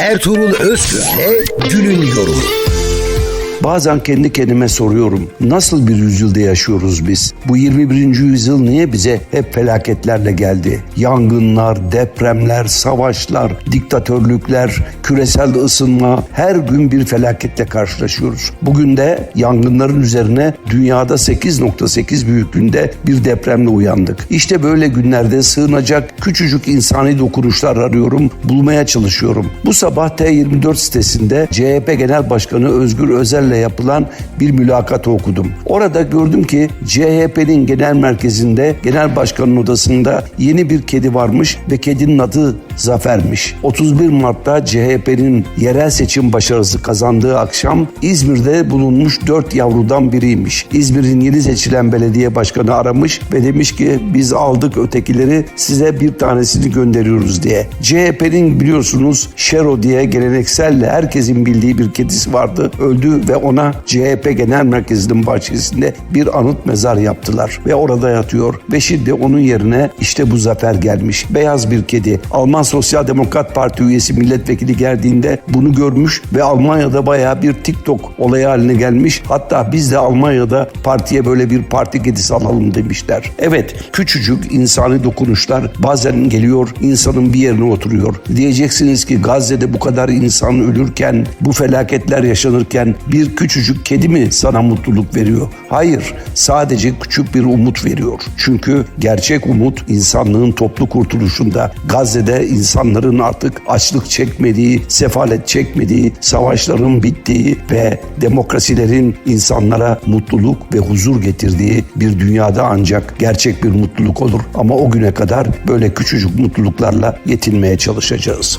Ertuğrul Özkök Gül'ün yorumu. Bazen kendi kendime soruyorum. Nasıl bir yüzyılda yaşıyoruz biz? Bu 21. yüzyıl niye bize hep felaketlerle geldi? Yangınlar, depremler, savaşlar, diktatörlükler, küresel ısınma her gün bir felaketle karşılaşıyoruz. Bugün de yangınların üzerine dünyada 8.8 büyüklüğünde bir depremle uyandık. İşte böyle günlerde sığınacak küçücük insani dokunuşlar arıyorum, bulmaya çalışıyorum. Bu sabah T24 sitesinde CHP Genel Başkanı Özgür Özel'le yapılan bir mülakatı okudum. Orada gördüm ki CHP'nin genel merkezinde, genel başkanın odasında yeni bir kedi varmış ve kedinin adı Zafer'miş. 31 Mart'ta CHP'nin yerel seçim başarısı kazandığı akşam İzmir'de bulunmuş 4 yavrudan biriymiş. İzmir'in yeni seçilen belediye başkanı aramış ve demiş ki biz aldık ötekileri size bir tanesini gönderiyoruz diye. CHP'nin biliyorsunuz Şero diye geleneksel herkesin bildiği bir kedisi vardı. Öldü ve ona CHP Genel Merkezi'nin bahçesinde bir anıt mezar yaptılar ve orada yatıyor. Ve şimdi onun yerine işte bu zafer gelmiş. Beyaz bir kedi. Alman Sosyal Demokrat Parti üyesi milletvekili geldiğinde bunu görmüş ve Almanya'da bayağı bir TikTok olayı haline gelmiş. Hatta biz de Almanya'da partiye böyle bir parti kedisi alalım demişler. Evet küçücük insani dokunuşlar bazen geliyor insanın bir yerine oturuyor. Diyeceksiniz ki Gazze'de bu kadar insan ölürken bu felaketler yaşanırken bir küçücük kedi mi sana mutluluk veriyor? Hayır sadece küçük bir umut veriyor. Çünkü gerçek umut insanlığın toplu kurtuluşunda Gazze'de insanların artık açlık çekmediği, sefalet çekmediği, savaşların bittiği ve demokrasilerin insanlara mutluluk ve huzur getirdiği bir dünyada ancak gerçek bir mutluluk olur. Ama o güne kadar böyle küçücük mutluluklarla yetinmeye çalışacağız.